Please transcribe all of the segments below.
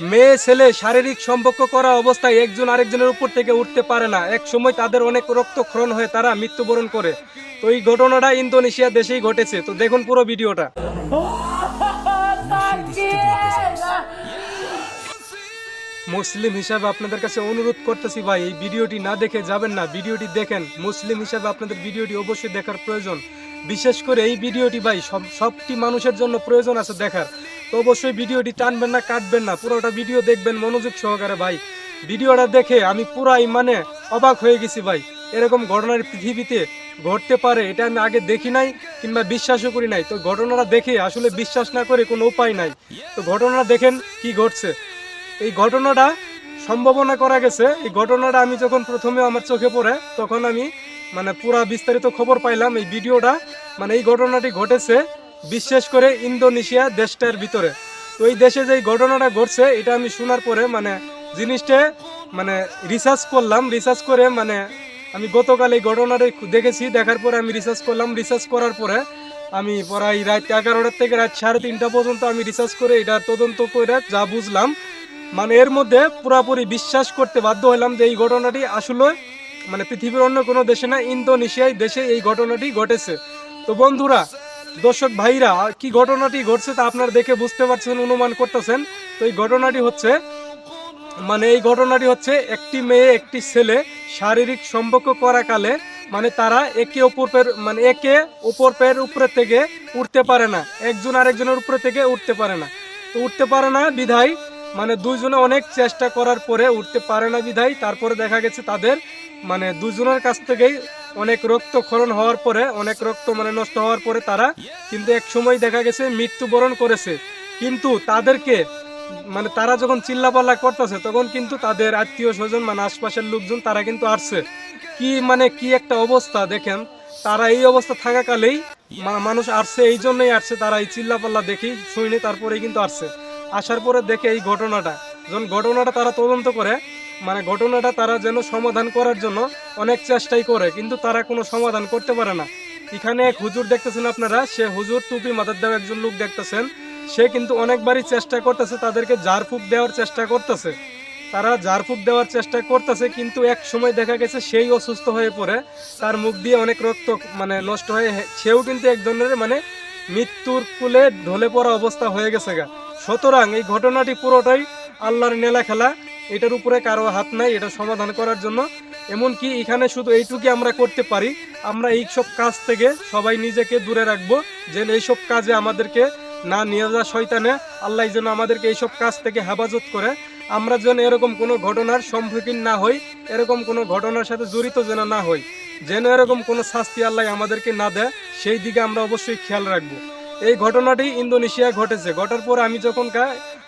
মেয়ে, ছেলে, শারীরিক সম্পর্ক করা অবস্থায় একজন আরেকজনের উপর থেকে উঠতে পারে না। এক সময় তাদের অনেক রক্তক্ষরণ হয়ে, তারা মৃত্যুবরণ করে। তো এই ঘটনাটা ইন্দোনেশিয়া দেশেই ঘটেছে। তো দেখুন পুরো ভিডিওটা। মুসলিম হিসাবে আপনাদের কাছে অনুরোধ করতেছি ভাই, এই ভিডিওটি না দেখে যাবেন না। ভিডিওটি দেখেন। মুসলিম হিসাবে আপনাদের ভিডিওটি অবশ্যই দেখার প্রয়োজন। বিশেষ করে এই ভিডিওটি ভাই, সব সবটি মানুষের জন্য প্রয়োজন আছে দেখার। তো অবশ্যই ভিডিওটি টানবেন না, কাটবেন না। পুরোটা ভিডিও দেখবেন মনোযোগ সহকারে, ভাই। ভিডিওটা দেখে আমি পুরাই মানে অবাক হয়ে গেছি, ভাই। এরকম ঘটনার পৃথিবীতে ঘটতে পারে, এটা আমি আগে দেখি নাই কিংবা বিশ্বাসও করি নাই। তো ঘটনাটা দেখে আসলে বিশ্বাস না করে কোনো উপায় নাই। তো ঘটনাটা দেখেন কি ঘটছে। এই ঘটনাটা সম্ভাবনা করা গেছে। এই ঘটনাটা আমি যখন প্রথমে আমার চোখে পড়ে, তখন আমি মানে পুরা বিস্তারিত খবর পাইলাম। এই ভিডিওটা মানে এই ঘটনাটি ঘটেছে বিশেষ করে ইন্দোনেশিয়া দেশটার ভিতরে। তো এই দেশে যে ঘটনাটা ঘটছে, এটা আমি শোনার পরে মানে জিনিসটা মানে রিসার্চ করলাম রিসার্চ করে মানে আমি গতকাল এই ঘটনাটা দেখেছি, দেখার পরে আমি রিসার্চ করলাম রিসার্চ করার পরে আমি প্রায় রাত এগারোটার থেকে রাত সাড়ে তিনটা পর্যন্ত আমি রিসার্চ করে এটা তদন্ত করে যা বুঝলাম মানে এর মধ্যে পুরাপুরি বিশ্বাস করতে বাধ্য হলাম যে এই ঘটনাটি আসলে মানে পৃথিবীর অন্য কোনো দেশে না, ইন্দোনেশিয়ায় দেশে এই ঘটনাটি ঘটেছে। তো বন্ধুরা দর্শক ভাইরা, কি ঘটনাটি ঘটছে তা আপনারা দেখে বুঝতে পারছেন, অনুমান করতেছেন। তো এই ঘটনাটি হচ্ছে মানে এই ঘটনাটি হচ্ছে একটি মেয়ে, একটি ছেলে শারীরিক সম্পর্ক করাকালে মানে তারা একে অপরের মানে একে অপরের উপরে থেকে উঠতে পারে না। একজন আরেকজনের উপরে থেকে উঠতে পারে না। তো উঠতে পারে না বিধায় মানে দুইজনে অনেক চেষ্টা করার পরে উঠতে পারে না বিধায়। তারপরে দেখা গেছে তাদের মানে দুজনের কাছ থেকেই অনেক রক্ত রক্তক্ষরণ হওয়ার পরে, অনেক রক্ত মানে নষ্ট হওয়ার পরে তারা কিন্তু এক সময় দেখা গেছে মৃত্যুবরণ করেছে। কিন্তু তাদেরকে মানে তারা যখন চিল্লাপাল্লা করতেছে, তখন কিন্তু তাদের আত্মীয় স্বজন মানে আশপাশের লোকজন তারা কিন্তু আসছে কি মানে কি একটা অবস্থা দেখেন, তারা এই অবস্থা থাকাকালেই মানুষ আসছে এই জন্যই আসছে তারা এই চিল্লাপাল্লা দেখি শুনে তারপরেই কিন্তু আসছে আসার পরে দেখে এই ঘটনাটা, যখন ঘটনাটা তারা তদন্ত করে মানে ঘটনাটা তারা যেন সমাধান করার জন্য অনেক চেষ্টাই করে, কিন্তু তারা কোনো সমাধান করতে পারে না। এখানে এক হুজুর দেখতেছেন আপনারা, সে হুজুর টুপি মাথার দেওয়া একজন লোক দেখতেছেন। সে কিন্তু অনেকবারই চেষ্টা করতেছে, তাদেরকে ঝাড়ফুঁক দেওয়ার চেষ্টা করতেছে। তারা ঝাড়ফুঁক দেওয়ার চেষ্টা করতেছে, কিন্তু এক সময় দেখা গেছে সেই অসুস্থ হয়ে পড়ে। তার মুখ দিয়ে অনেক রক্ত মানে নষ্ট হয়ে সেও কিন্তু এক ধরনের মানে মৃত্যুর কুলে ঢলে পড়া অবস্থা হয়ে গেছে গা। সুতরাং এই ঘটনাটি পুরোটাই আল্লাহর নেলা খেলা এটার উপরে কারও হাত নাই, এটা সমাধান করার জন্য। এমনকি এখানে শুধু এইটুকুই আমরা করতে পারি। আমরা এই সব কাজ থেকে সবাই নিজেকে দূরে রাখব, যেন এইসব কাজে আমাদেরকে না নিয়ে যা শয়তানে। আল্লাহ যেন আমাদেরকে এইসব কাজ থেকে হেফাজত করে। আমরা যেন এরকম কোনো ঘটনার সম্মুখীন না হই, এরকম কোনো ঘটনার সাথে জড়িত যেন না হই। যেন এরকম কোনো শাস্তি আল্লাহ আমাদেরকে না দেয়, সেই দিকে আমরা অবশ্যই খেয়াল রাখব। এই ঘটনাটি ইন্দোনেশিয়া ঘটেছে। ঘটার পর আমি যখন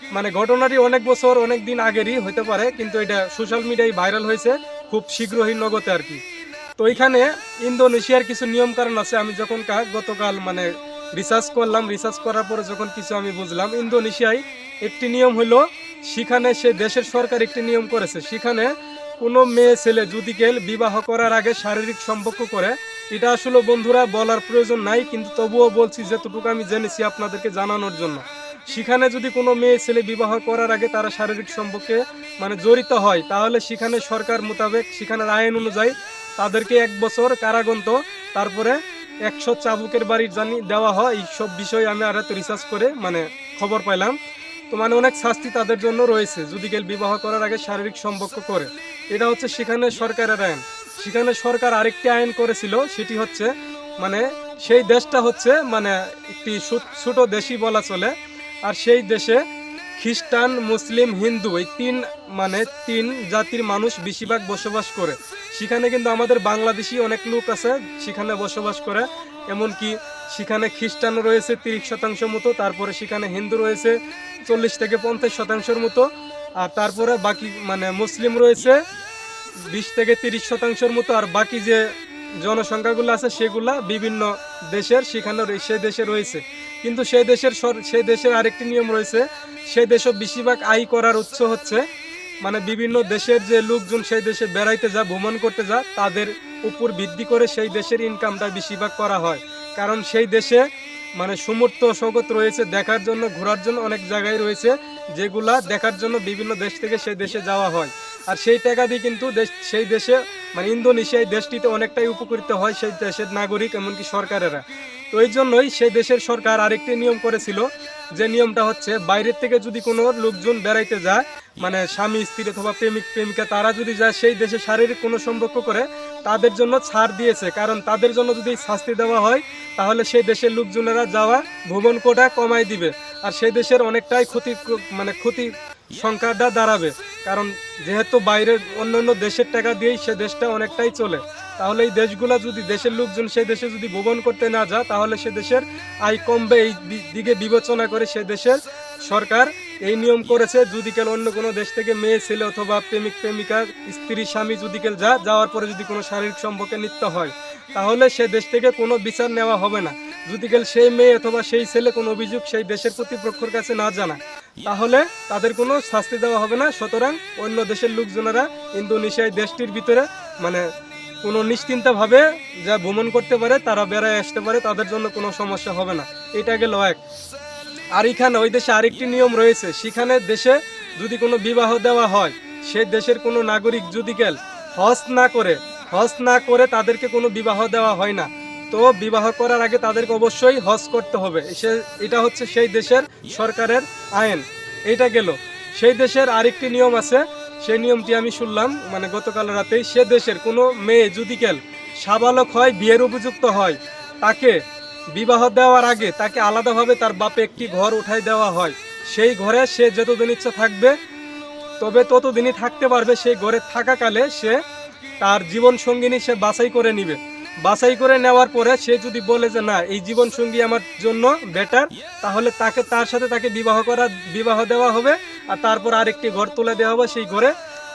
মানে ঘটনাটি অনেক বছর, অনেক দিন আগেরই হতে পারে, কিন্তু এটা সোশ্যাল মিডিয়ায় ভাইরাল হয়েছে, খুব শীঘ্রই নগদে আর কি। তো এখানে ইন্দোনেশিয়ার কিছু নিয়ম কারণ আছে, আমি যখন গতকাল মানে রিসার্চ করলাম রিসার্চ করার পরে যখন কিছু আমি বুঝলাম, ইন্দোনেশিয়ায় একটি নিয়ম হলো সেখানে সে দেশের সরকার একটি নিয়ম করেছে, সেখানে কোনো মেয়ে, ছেলে যদি কেল বিবাহ করার আগে শারীরিক সম্পর্ক করে, এটা আসলে বন্ধুরা বলার প্রয়োজন নাই, কিন্তু তবুও বলছি যতটুকু আমি জেনেছি আপনাদেরকে জানানোর জন্য। সেখানে যদি কোনো মেয়ে ছেলে বিবাহ করার আগে তারা শারীরিক সম্পর্কে মানে জড়িত হয়, তাহলে সেখানে সরকার মোতাবেক, সেখানের আইন অনুযায়ী তাদেরকে এক বছর কারাগন্ত তারপরে একশো চাবুকের বাড়ির জানি দেওয়া হয়। এই সব বিষয়ে আমি আর এত রিসার্চ করে মানে খবর পাইলাম। তো মানে অনেক শাস্তি তাদের জন্য রয়েছে, যদি কেউ বিবাহ করার আগে শারীরিক সম্পর্ক করে। এটা হচ্ছে সেখানে সরকারের আইন। সেখানে সরকার আরেকটি আইন করেছিল, সেটি হচ্ছে মানে সেই দেশটা হচ্ছে মানে একটি ছোট দেশই বলা চলে। আর সেই দেশে খ্রিস্টান, মুসলিম, হিন্দু, এই তিন মানে তিন জাতির মানুষ বেশিরভাগ বসবাস করে। সেখানে কিন্তু আমাদের বাংলাদেশি অনেক লোক আছে, সেখানে বসবাস করে। এমনকি সেখানে খ্রিস্টান রয়েছে তিরিশ শতাংশ মতো, তারপরে সেখানে হিন্দু রয়েছে চল্লিশ থেকে পঞ্চাশ শতাংশের মতো, আর তারপরে বাকি মানে মুসলিম রয়েছে বিশ থেকে তিরিশ শতাংশের মতো, আর বাকি যে জনসংখ্যাগুলো আছে, সেগুলা বিভিন্ন দেশের, সেখানে রয়ে- সে দেশে রয়েছে। কিন্তু সেই দেশের সেই দেশের আরেকটি নিয়ম রয়েছে সেই দেশও বেশিরভাগ আয় করার উৎস হচ্ছে মানে বিভিন্ন দেশের যে লোকজন সেই দেশে বেড়াইতে যা ভ্রমণ করতে যা তাদের উপর ভিত্তি করে সেই দেশের ইনকামটা বেশিরভাগ করা হয়। কারণ সেই দেশে মানে সমর্থ সগত রয়েছে, দেখার জন্য, ঘোরার জন্য অনেক জায়গায় রয়েছে, যেগুলা দেখার জন্য বিভিন্ন দেশ থেকে সেই দেশে যাওয়া হয়। আর সেই টাকা দিয়ে কিন্তু দেশ সেই দেশে মানে ইন্দোনেশিয়া এই দেশটিতে অনেকটাই উপকৃত হয় সেই দেশের নাগরিক এমনকি সরকারেরা। তো এই জন্যই সেই দেশের সরকার আরেকটি নিয়ম করেছিল, যে নিয়মটা হচ্ছে বাইরের থেকে যদি কোনো লোকজন বেড়াইতে যায় মানে স্বামী, স্ত্রী অথবা প্রেমিক, প্রেমিকা, তারা যদি যায় সেই দেশে শারীরিক কোনো সম্পর্ক করে, তাদের জন্য ছাড় দিয়েছে। কারণ তাদের জন্য যদি শাস্তি দেওয়া হয়, তাহলে সেই দেশের লোকজনেরা যাওয়া ভ্রমণ কোটা কমাই দিবে। আর সেই দেশের অনেকটাই ক্ষতি মানে ক্ষতি সংখ্যাটা দাঁড়াবে। কারণ যেহেতু বাইরের অন্য অন্য দেশের টাকা দিয়েই সে দেশটা অনেকটাই চলে, তাহলে এই দেশগুলা যদি দেশের লোকজন সেই দেশে যদি ভ্রমণ করতে না যায়, তাহলে সে দেশের আয় কমবে। এই দিকে বিবেচনা করে সে দেশের সরকার এই নিয়ম করেছে, যদি কেউ অন্য কোনো দেশ থেকে মেয়ে, ছেলে অথবা প্রেমিক, প্রেমিকা, স্ত্রী, স্বামী যদি কেউ যা যাওয়ার পরে যদি কোনো শারীরিক সম্পর্কে নিত্য হয়, তাহলে সে দেশ থেকে কোনো বিচার নেওয়া হবে না। যদি কেউ সেই মেয়ে অথবা সেই ছেলে কোনো অভিযোগ সেই দেশের প্রতিপক্ষের কাছে না জানা তাহলে তাদের কোনো শাস্তি দেওয়া হবে না। সুতরাং অন্য দেশের লোকজনেরা ইন্দোনেশিয়ায় দেশটির ভিতরে মানে কোনো নিশ্চিন্তভাবে যা ভ্রমণ করতে পারে, তারা বেড়ায় আসতে পারে, তাদের জন্য কোনো সমস্যা হবে না। এটা গেল এক। আর এখানে ওই দেশে আরেকটি নিয়ম রয়েছে। সেখানে দেশে যদি কোনো বিবাহ দেওয়া হয় সে দেশের কোনো নাগরিক যদি গেল হজ না করে, হজ না করে তাদেরকে কোনো বিবাহ দেওয়া হয় না। তো বিবাহ করার আগে তাদেরকে অবশ্যই হজ করতে হবে। সে, এটা হচ্ছে সেই দেশের সরকারের আইন। এটা গেল। সেই দেশের আরেকটি নিয়ম আছে। সেই নিয়মটি আমি শুনলাম মানে গতকাল রাতেই। সে দেশের কোনো মেয়ে যদি কেল সাবালক হয়, বিয়ের উপযুক্ত হয়, তাকে বিবাহ দেওয়ার আগে তাকে আলাদাভাবে তার বাপে একটি ঘর উঠাই দেওয়া হয়। সেই ঘরে সে যতদিন ইচ্ছা থাকবে, তবে ততদিনই থাকতে পারবে। সেই ঘরে থাকাকালে সে তার জীবন সঙ্গিনী সে বাছাই করে নিবে। বাছাই করে নেওয়ার পরে সে যদি বলে যে না, এই জীবন সঙ্গী আমার জন্য বেটার তাহলে তাকে, তার সাথে তাকে বিবাহ করা, বিবাহ দেওয়া হবে আর তারপর আরেকটি ঘর তুলে দেওয়া হবে সেই ঘরে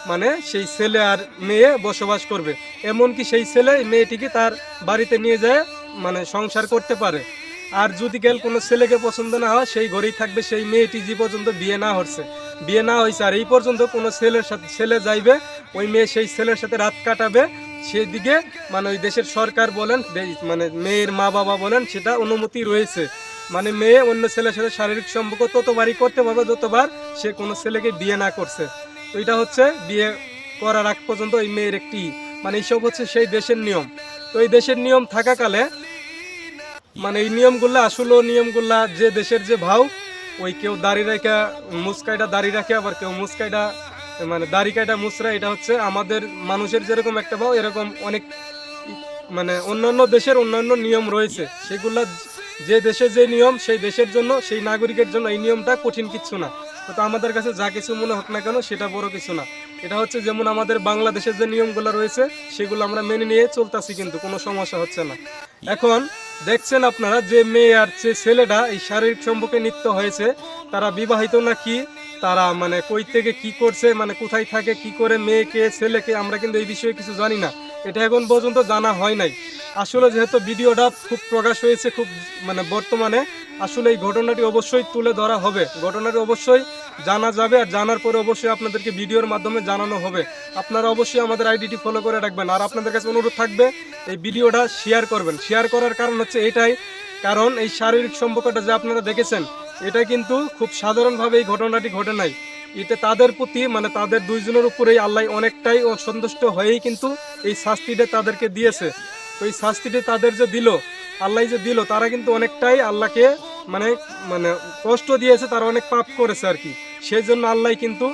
মানে সেই ছেলে আর মেয়ে বসবাস করবে। এমনকি সেই ছেলে, মেয়েটিকে তার বাড়িতে নিয়ে যায় মানে সংসার করতে পারে। আর যদি কেউ কোনো ছেলেকে পছন্দ না হয়, সেই ঘরেই থাকবে, সেই মেয়েটি যে পর্যন্ত বিয়ে না হচ্ছে। বিয়ে না হয়েছে, আর এই পর্যন্ত কোনো ছেলের সাথে, ছেলে যাইবে, ওই মেয়ে সেই ছেলের সাথে রাত কাটাবে সেদিকে মানে ওই দেশের সরকার বলেন মানে মেয়ের মা বাবা বলেন, সেটা অনুমতি রয়েছে। মানে মেয়ে অন্য ছেলের সাথে শারীরিক সম্পর্ক ততবারই করতে পারবে যতবার সে কোনো ছেলেকে বিয়ে না করছে। তো এটা হচ্ছে বিয়ে করার আগ পর্যন্ত ওই মেয়ের একটি মানে এইসব হচ্ছে সেই দেশের নিয়ম। তো এই দেশের নিয়ম থাকাকালে মানে এই নিয়মগুলা, আসলে নিয়মগুলা, যে দেশের যে ভাও, ওই কেউ দাড়ি রেখা মুসকাইটা দাড়ি রাখে, আবার কেউ মুসকাইটা মানে দাড়ি কাইটা মুসরা এটা হচ্ছে আমাদের মানুষের যেরকম একটা ভাও এরকম অনেক মানে অন্যান্য দেশের অন্যান্য নিয়ম রয়েছে। সেগুলা যে দেশে যে নিয়ম, সেই দেশের জন্য, সেই নাগরিকের জন্য এই নিয়মটা কঠিন কিছু না। তো আমাদের কাছে যা কিছু মনে হোক না কেন, সেটা বড় কিছু না। এটা হচ্ছে যেমন আমাদের বাংলাদেশের যে নিয়মগুলো রয়েছে, সেগুলো আমরা মেনে নিয়ে চলতেছি কিন্তু, কোনো সমস্যা হচ্ছে না। এখন দেখছেন আপনারা যে মেয়ে আর যে ছেলেটা এই শারীরিক সম্পর্কে নিত্য হয়েছে, তারা বিবাহিত না কি তারা মানে কই থেকে কি করছে মানে কোথায় থাকে, কি করে মেয়েকে ছেলেকে আমরা কিন্তু এই বিষয়ে কিছু জানি না। এটা এখন পর্যন্ত জানা হয় নাই। আসলে যেহেতু ভিডিওটা খুব প্রকাশ হয়েছে খুব মানে বর্তমানে, আসলে এই ঘটনাটি অবশ্যই তুলে ধরা হবে। ঘটনাটি অবশ্যই জানা যাবে আর জানার পরে অবশ্যই আপনাদেরকে ভিডিওর মাধ্যমে জানানো হবে। আপনারা অবশ্যই আমাদের আইডিটি ফলো করে রাখবেন। আর আপনাদের কাছে অনুরোধ থাকবে, এই ভিডিওটা শেয়ার করবেন। শেয়ার করার কারণ হচ্ছে এটাই। কারণ এই শারীরিক সম্পর্কটা যে আপনারা দেখেছেন এটা কিন্তু খুব সাধারণভাবে এই ঘটনাটি ঘটে নাই। এটা তাদের প্রতি মানে তাদের দুইজনের উপরেই আল্লাহ অনেকটাই অসন্তুষ্ট হয়েই কিন্তু এই শাস্তিটা তাদেরকে দিয়েছে। তো এই শাস্তিটি তাদের যে দিল, আল্লাহ যে দিল, তারা কিন্তু অনেকটাই আল্লাহকে মানে মানে কষ্ট দিয়েছে, তারা অনেক পাপ করেছে আর কি। সেই জন্য আল্লাহ কিন্তু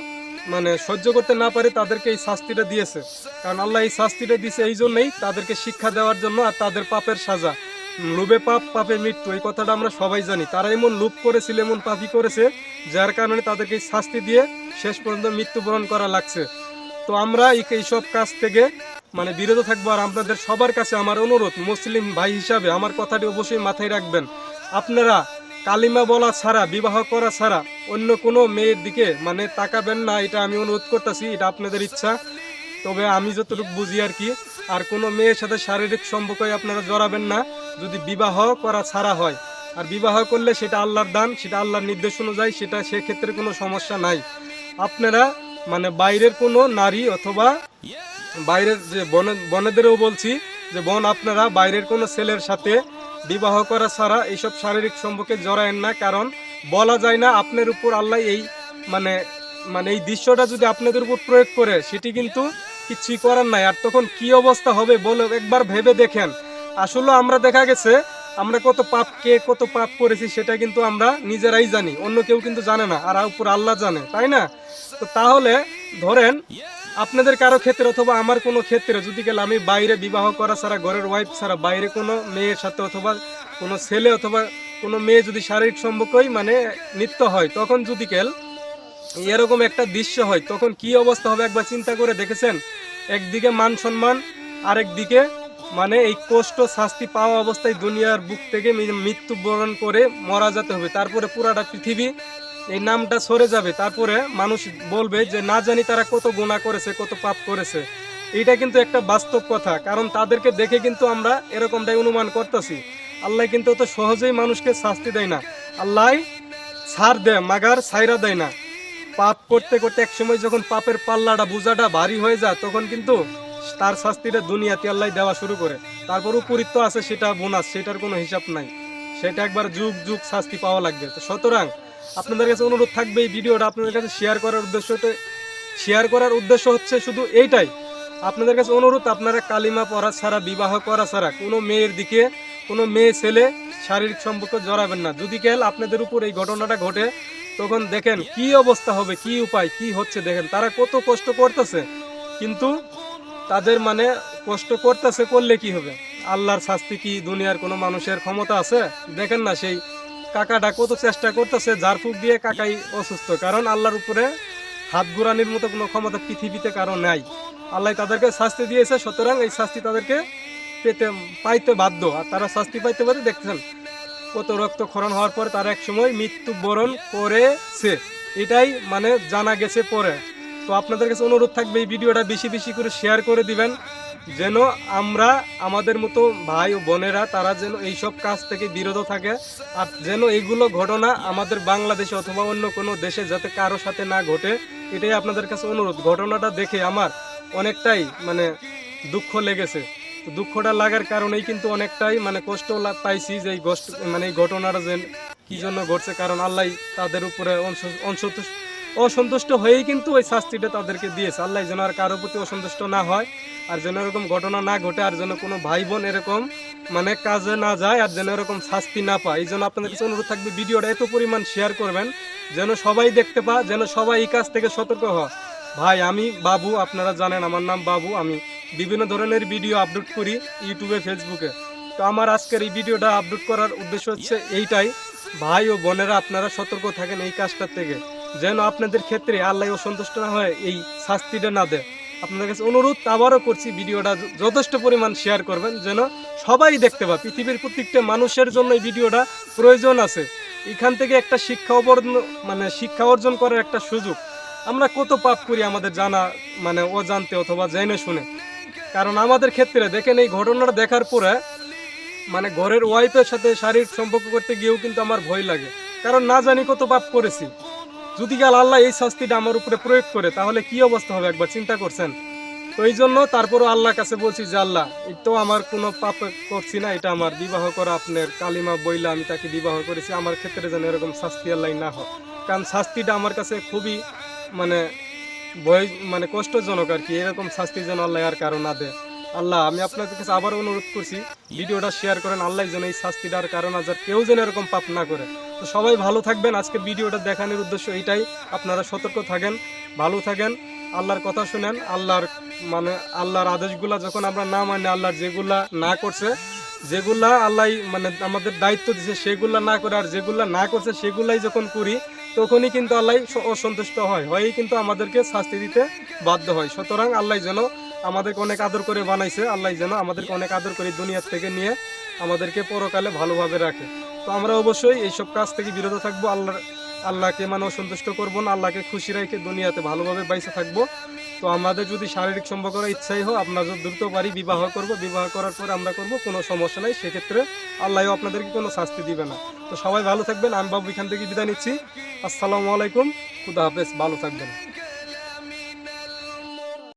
মানে সহ্য করতে না পারে তাদেরকে এই শাস্তিটা দিয়েছে। কারণ আল্লাহ এই শাস্তিটা দিয়েছে এই জন্যই তাদেরকে শিক্ষা দেওয়ার জন্য আর তাদের পাপের সাজা। লোভে পাপ, পাপে মৃত্যু, এই কথাটা আমরা সবাই জানি। তারা এমন লোভ করেছিল, এমন পাপই করেছে, যার কারণে তাদেরকে শাস্তি দিয়ে শেষ পর্যন্ত মৃত্যুবরণ করা লাগছে। তো আমরা এই এইসব কাজ থেকে মানে বিরত থাকব, আর আপনাদের সবার কাছে আমার অনুরোধ, মুসলিম ভাই হিসাবে আমার কথাটি অবশ্যই মাথায় রাখবেন। আপনারা কালিমা বলা ছাড়া, বিবাহ করা ছাড়া অন্য কোনো মেয়ের দিকে মানে তাকাবেন না, এটা আমি অনুরোধ করতেছি, এটা আপনাদের ইচ্ছা। তবে আমি যতটুকু বুঝি আর কি, আর কোনো মেয়ের সাথে শারীরিক সম্পর্কে আপনারা জড়াবেন না। যদি বিবাহ করা ছাড়া হয়, আর বিবাহ করলে সেটা আল্লাহর দান, সেটা আল্লাহর নির্দেশ অনুযায়ী সেটা সেক্ষেত্রে কোনো সমস্যা নাই। আপনারা মানে বাইরের কোনো নারী অথবা বাইরের যে বন, বনেদেরও বলছি যে বোন, আপনারা বাইরের কোনো ছেলের সাথে বিবাহ করা ছাড়া এইসব শারীরিক সম্পর্কে জড়ায়েন না, কারণ বলা যায় না আপনার উপর আল্লাহ এই মানে মানে এই দৃশ্যটা যদি আপনাদের উপর প্রয়োগ করে, সেটি কিন্তু কিছুই করার নাই। আর তখন কি অবস্থা হবে বলে, একবার ভেবে দেখেন। আসলে আমরা দেখা গেছে, আমরা কত পাপ কে কত পাপ করেছি সেটা কিন্তু আমরা নিজেরাই জানি, অন্য কেউ কিন্তু জানে না, আর উপর আল্লাহ জানে, তাই না? তো তাহলে ধরেন, আপনাদের কারও ক্ষেত্রে অথবা আমার কোনো ক্ষেত্রে যদি গেলে আমি বাইরে বিবাহ করা ছাড়া, ঘরের ওয়াইফ ছাড়া, বাইরে কোনো মেয়ের সাথে অথবা কোনো ছেলে অথবা কোনো মেয়ে যদি শারীরিক সম্পর্কই মানে নিত্য হয়, তখন যদি কেল এরকম একটা দৃশ্য হয়, তখন কি অবস্থা হবে? একবার চিন্তা করে দেখেছেন? একদিকে মান সম্মান, আরেকদিকে মানে এই কষ্ট শাস্তি পাওয়া অবস্থায় দুনিয়ার বুক থেকে মৃত্যুবরণ করে মরা যেতে হবে। তারপরে পুরাটা পৃথিবী এই নামটা সরে যাবে। তারপরে মানুষ বলবে যে, না জানি তারা কত গুণা করেছে, কত পাপ করেছে। এটা কিন্তু একটা বাস্তব কথা। কারণ তাদেরকে দেখে কিন্তু আমরা এরকমটাই অনুমান করতেছি। আল্লাহ কিন্তু অত সহজেই মানুষকে শাস্তি দেয় না। আল্লাহ ছাড় দেয়, মাগার ছাইরা দেয় না। পাপ করতে করতে একসময় যখন পাপের পাল্লাটা, বোঝাটা ভারী হয়ে যায়, তখন কিন্তু তার শাস্তিটা দুনিয়াতে আল্লাহ দেওয়া শুরু করে। তারপর উপরিত্য আছে, সেটা বোনাস, সেটার কোনো হিসাব নাই। সেটা একবার যুগ যুগ শাস্তি পাওয়া লাগবে। তো সুতরাং আপনাদের কাছে অনুরোধ থাকবে এই ভিডিওটা আপনাদের কাছে শেয়ার করার উদ্দেশ্যটা শেয়ার করার উদ্দেশ্য হচ্ছে শুধু এইটাই। আপনাদের কাছে অনুরোধ, আপনারা কালিমা পড়া ছাড়া, বিবাহ করা ছাড়া, কোনো মেয়ের দিকে, কোনো মেয়ে, ছেলে শারীরিক সম্পর্ক জড়াবেন না। যদি কেল আপনাদের উপর এই ঘটনাটা ঘটে, তখন দেখেন কি অবস্থা হবে, কি উপায়, কি হচ্ছে দেখেন। তারা কত কষ্ট করতেছে, কিন্তু তাদের মানে কষ্ট করতেছে, করলে কি হবে? আল্লাহর শাস্তি কি দুনিয়ার কোনো মানুষের ক্ষমতা আছে? দেখেন না সেই কাকাটা কত চেষ্টা করতেছে ঝাড়ফুঁক দিয়ে কাকাই অসুস্থ। কারণ আল্লাহর উপরে হাত ঘুরানির মতো কোনো ক্ষমতা পৃথিবীতে কারও নাই। আল্লাহ তাদেরকে শাস্তি দিয়েছে, সুতরাং এই শাস্তি তাদেরকে পেতে, পাইতে বাধ্য। আর তারা শাস্তি পাইতে পারে দেখতেছেন কত রক্ত রক্তক্ষরণ হওয়ার পর তারা একসময় মৃত্যুবরণ করেছে। এটাই মানে জানা গেছে পরে। তো আপনাদের কাছে অনুরোধ থাকবে এই ভিডিওটা বেশি বেশি করে শেয়ার করে দিবেন, যেন আমরা, আমাদের মতো ভাই ও বোনেরা, তারা যেন এইসব কাজ থেকে বিরত থাকে, আর যেন এইগুলো ঘটনা আমাদের বাংলাদেশে অথবা অন্য কোনো দেশে যাতে কারও সাথে না ঘটে, এটাই আপনাদের কাছে অনুরোধ। ঘটনাটা দেখে আমার অনেকটাই মানে দুঃখ লেগেছে। তো দুঃখটা লাগার কারণেই কিন্তু অনেকটাই মানে কষ্ট পাইছি যে এই মানে এই ঘটনাটা যে কি জন্য ঘটছে, কারণ আল্লাহ তাদের উপরে অংশ- অসন্তুষ্ট অসন্তুষ্ট হয়েই কিন্তু ওই শাস্তিটা তাদেরকে দিয়েছে। আল্লাহ যেন আর কারোর প্রতি অসন্তুষ্ট না হয়, আর যেন এরকম ঘটনা না ঘটে, আর যেন কোনো ভাই বোন এরকম মানে কাজে না যায়, আর যেন এরকম শাস্তি না পায়। এই জন্য আপনাদের কাছে অনুরোধ থাকবে, ভিডিওটা এত পরিমাণ শেয়ার করবেন, যেন সবাই দেখতে পা যেন সবাই এই কাজ থেকে সতর্ক হয়। ভাই, আমি বাবু, আপনারা জানেন আমার নাম বাবু, আমি বিভিন্ন ধরনের ভিডিও আপলোড করি ইউটিউবে, ফেসবুকে। তো আমার আজকের এই ভিডিওটা আপলোড করার উদ্দেশ্য হচ্ছে এইটাই। ভাই ও বোনেরা, আপনারা সতর্ক থাকেন এই কাজটার থেকে। যেন আপনাদের ক্ষেত্রে আল্লাহ অসন্তুষ্ট না হয়, এই শাস্তিটা না দেয়। আপনাদের কাছে অনুরোধ আবারও করছি, ভিডিওটা যথেষ্ট পরিমাণ শেয়ার করবেন, যেন সবাই দেখতে পায়। পৃথিবীর প্রত্যেকটা মানুষের জন্য এই ভিডিওটা প্রয়োজন আছে। এখান থেকে একটা শিক্ষা অবর্জন মানে শিক্ষা অর্জন করার একটা সুযোগ। আমরা কত পাপ করি আমাদের জানা মানে অজান্তে অথবা জেনে শুনে। কারণ আমাদের ক্ষেত্রে দেখেন, এই ঘটনাটা দেখার পরে মানে ঘরের ওয়াইফের সাথে শারীরিক সম্পর্ক করতে গিয়েও কিন্তু আমার ভয় লাগে। কারণ না জানি কত পাপ করেছি। যদি গাল আল্লাহ এই শাস্তিটা আমার উপরে প্রয়োগ করে, তাহলে কি অবস্থা হবে একবার চিন্তা করছেন? তো এই জন্য তারপরও আল্লাহর কাছে বলছি যে, আল্লাহ তো আমার কোনো পাপ করছি না, এটা আমার বিবাহ করা আপনার কালিমা বইলা আমি তাকে বিবাহ করেছি, আমার ক্ষেত্রে যেন এরকম শাস্তি আল্লাহ না হয় কারণ শাস্তিটা আমার কাছে খুবই মানে ভয় মানে কষ্টজনক আর কি, এরকম শাস্তি যেন আল্লাহ আর কারও না দেয়। আল্লাহ, আমি আপনাদের কাছে আবার অনুরোধ করছি, ভিডিওটা শেয়ার করেন আল্লাহ যেন এই শাস্তিটার কারণ আজ আর কেউ যেন এরকম পাপ না করে। তো সবাই ভালো থাকবেন আজকে ভিডিওটা দেখানোর উদ্দেশ্য এইটাই, আপনারা সতর্ক থাকেন, ভালো থাকেন, আল্লাহর কথা শুনেন, আল্লাহর মানে আল্লাহর আদেশগুলা যখন আমরা না মানি, আল্লাহর যেগুলা না করছে, যেগুলা আল্লাহ মানে আমাদের দায়িত্ব দিছে, সেগুলা না করে আর যেগুলা না করছে, সেগুলাই যখন করি, তখনই কিন্তু আল্লাহ অসন্তুষ্ট হয়, হয়েই কিন্তু আমাদেরকে শাস্তি দিতে বাধ্য হয়। সুতরাং আল্লাহ যেন আমাদেরকে অনেক আদর করে বানাইছে, আল্লাহ যেন আমাদেরকে অনেক আদর করে দুনিয়ার থেকে নিয়ে আমাদেরকে পরকালে ভালোভাবে রাখে। তো আমরা অবশ্যই এইসব কাজ থেকে বিরত থাকব আল্লাহ আল্লাহকে মানে অসন্তুষ্ট করব না, আল্লাহকে খুশি রেখে দুনিয়াতে ভালোভাবে বাইসে থাকব। তো আমাদের যদি শারীরিক সম্পর্ক ইচ্ছাই হোক যদি দ্রুত পারি বিবাহ করব, বিবাহ করার পর আমরা করব, কোনো সমস্যা নাই, সেক্ষেত্রে আল্লাহ আপনাদেরকে কোনো শাস্তি দিবে না। তো সবাই ভালো থাকবেন, আমি বাবু এখান থেকে বিদায় নিচ্ছি। আসসালামু আলাইকুম, খুদা হাফেজ, ভালো থাকবেন।